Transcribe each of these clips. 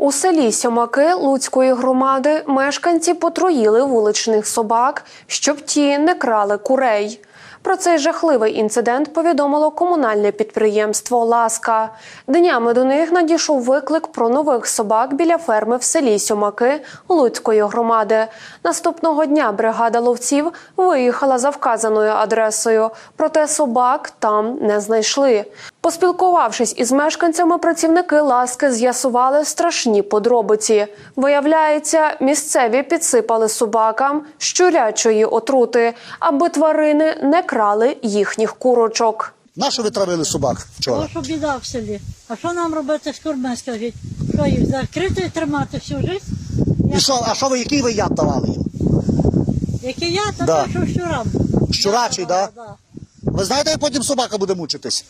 У селі Сьомаки Луцької громади мешканці потруїли вуличних собак, щоб ті не крали курей. Про цей жахливий інцидент повідомило комунальне підприємство Ласка. Днями до них надійшов виклик про нових собак біля ферми в селі Сьомаки Луцької громади. Наступного дня бригада ловців виїхала за вказаною адресою, проте собак там не знайшли. Поспілкувавшись із мешканцями, працівники ласки з'ясували страшні подробиці. Виявляється, місцеві підсипали собакам щурячої отрути, аби тварини не крали їхніх курочок. Нащо ви травили собак вчора? Що біда в селі. А що нам робити з курми, скажіть? Що їх закрити тримати всю життя? І що, а що ви, який ви яд давали їм? Який я, то Да. що щурам. Щурачий, да? да? Ви знаєте, як потім собака буде мучитись?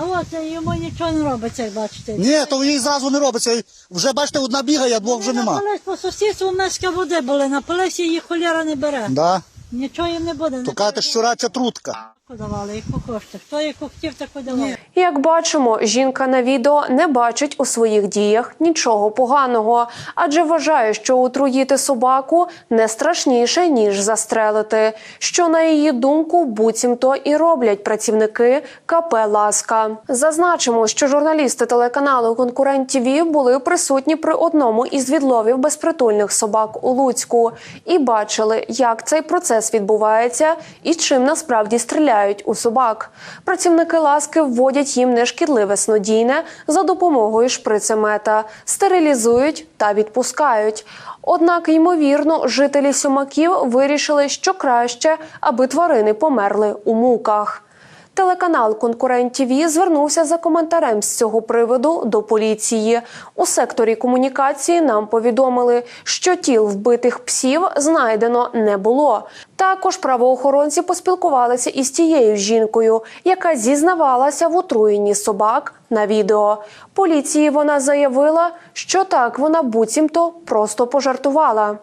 А от йому нічого не робиться, як бачите. Ні, то їй зразу не робиться. Вже бачите, одна бігає, а двох вже нема. Напились по сусідству миска води були, напилися їх холєра не бере. Да? Нічого їм не буде. То кажете, щурача трутка. Давали, яку хочете. Хто яку хотів, таку давав. Як бачимо, жінка на відео не бачить у своїх діях нічого поганого, адже вважає, що отруїти собаку не страшніше ніж застрелити. Що на її думку, буцімто і роблять працівники КП Ласка. Зазначимо, що журналісти телеканалу Конкурент ТІВІ були присутні при одному із відловів безпритульних собак у Луцьку і бачили, як цей процес відбувається і чим насправді стріляють у собак. Працівники ласки вводять їм нешкідливе снодійне за допомогою шприцемета, стерилізують та відпускають. Однак, ймовірно, жителі сьомаків вирішили, що краще, аби тварини померли у муках. Телеканал Конкурент ТІВІ звернувся за коментарем з цього приводу до поліції. У секторі комунікації нам повідомили, що тіл вбитих псів знайдено не було. Також правоохоронці поспілкувалися із тією жінкою, яка зізнавалася в отруєнні собак на відео. Поліції вона заявила, що так вона буцімто просто пожартувала.